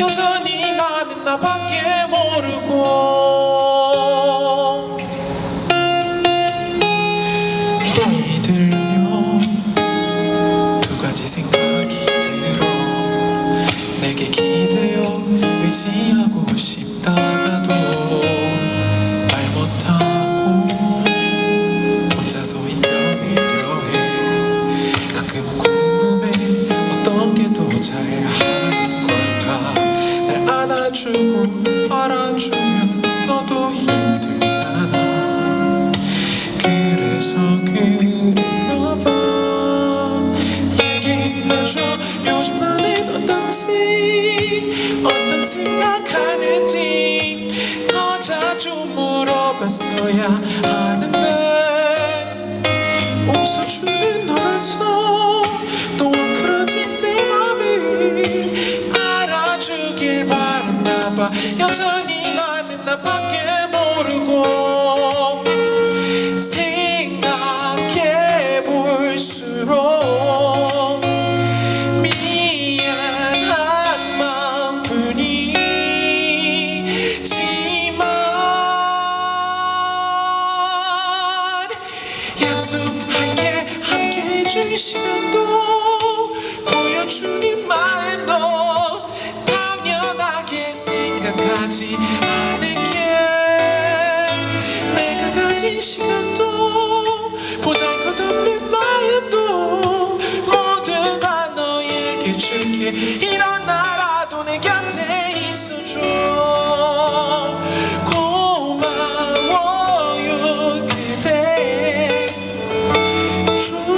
여전히 나는 나밖에 모르고. 힘이 들면 두 가지 생각이 들어. 내게 기대어 의지하고 싶다가도 말 못하고 혼자서 안아주고 알아주면 너도 힘들잖아. 그래서 그랬나 봐. 얘기해줘. 요즘 나는 어떤지 어떤 생각하는지. 더 자주 물어봤어야 하는데 웃어주는 여전히 나는 나밖에 모르고 생각해 볼수록 미안한 마음뿐이지만 약속할게 함께 해줄 시간도 생각하지 않을게. 내가 가진 시간도 보잘것없는 마음도 모두 다 너에게 줄게. 일어나라도 내 곁에 있어줘. 고마워요 그대. 좋